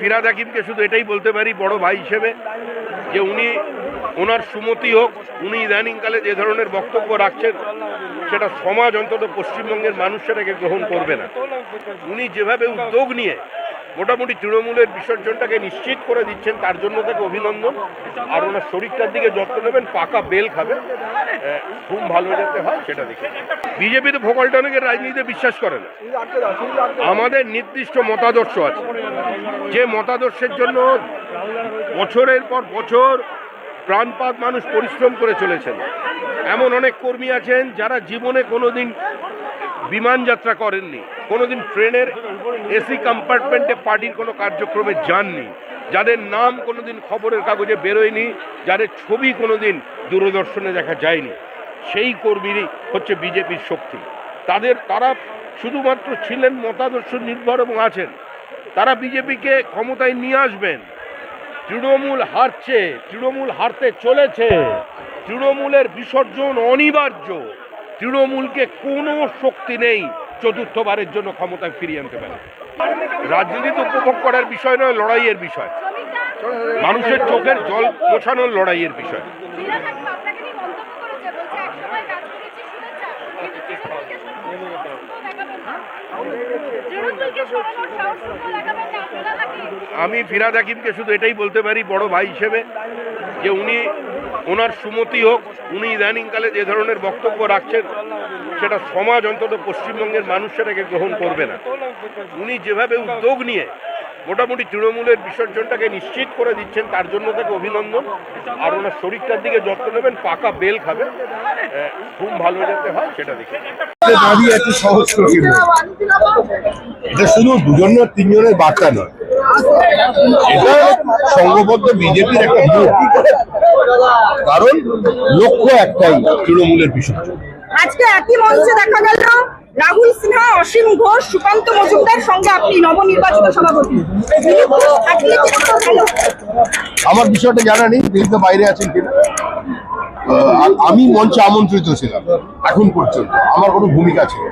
ফিরাদ হাকিমকে, শুধু এটাই বলতে পারি বড় ভাই হিসেবে যে উনি ওনার সুমতি হোক, উনি ইদানিংকালে যে ধরনের বক্তব্য রাখছেন, সেটা সমাজ অন্তত পশ্চিমবঙ্গের মানুষ সেটাকে গ্রহণ করবে না। উনি যেভাবে উদ্যোগ নিয়ে মোটামুটি তৃণমূলের বিসর্জনটাকে নিশ্চিত করে দিচ্ছেন, তার জন্য তাকে অভিনন্দন। আর ওনার শরীরটার দিকে যত্ন নেবেন, পাকা বেল খাবে ঘুম ভালো যাতে হয়, সেটা দেখে বিজেপি তো ভোকালটনিকের রাজনীতিতে বিশ্বাস করে না। আমাদের নির্দিষ্ট মতাদর্শ আছে। যে মতাদর্শের জন্য বছরের পর বছর প্রাণপাত মানুষ পরিশ্রম করে চলেছেন। এমন অনেক কর্মী আছেন যারা জীবনে কোনোদিন বিমান যাত্রা করেননি। কোনোদিন ট্রেনের এসি কম্পার্টমেন্টে পার্টির কোনো কার্যক্রমে যাননি। যাদের নাম কোনোদিন খবরের কাগজে বেরোয়নি, যাদের ছবি কোনোদিন দূরদর্শনে দেখা যায়নি। সেই কর্মীরই হচ্ছে বিজেপির শক্তি। তাদের, তারা শুধুমাত্র ছিলেন মতাদর্শ নির্ভর এবং আছেন। তারা বিজেপিকে ক্ষমতায় নিয়ে আসবেন। তৃণমূল হারছে, তৃণমূল হারতে চলেছে। তৃণমূলের বিসর্জন অনিবার্য। তৃণমূলকে কোনো শক্তি নেই চতুর্থবারের জন্য ক্ষমতায় ফিরিয়ে আনতে পারে। রাজনীতি উপভোগ করার বিষয় নয়, লড়াইয়ের বিষয়। মানুষের চোখের জল মোছানোর লড়াইয়ের বিষয়। আমি ফিরাদ হাকিমকে শুধু এটাই বলতে পারি, বড় ভাই হিসেবে, যে উনি ওনার সুমতি হোক, উনি ইদানিংকালে যে ধরনের বক্তব্য রাখছেন, সেটা সমাজ অন্তত পশ্চিমবঙ্গের মানুষ সেটাকে গ্রহণ করবে না। উনি যেভাবে উদ্যোগ নিয়ে মোটামুটি তৃণমূলের বিসর্জনটাকে নিশ্চিত করে দিচ্ছেন, তার জন্য তাকে অভিনন্দন। আর ওনার শরীরটার দিকে যত্ন নেবেন, পাকা বেল খাবে ঘুম ভালো যাতে হয়, সেটা দেখে একটু সহজ এটা শুধু দুজন তিনজনের বার্তা নয়। এটা সংঘবদ্ধ বিজেপির একটা কারণ লক্ষ্য একটাই তৃণমূলের বিসর্জন আজকে একই মঞ্চে দেখা গেল রাহুল সিনহা অসীম ঘোষ সুকান্ত মজুমদার সঙ্গে আপনি নবনির্বাচিত সভাপতি। আমার বিষয়টা জানা নেই তিনি তো বাইরে আছেন কিনা আমি মঞ্চে আমন্ত্রিত ছিলাম এখন পর্যন্ত। আমার কোনো ভূমিকা ছিল।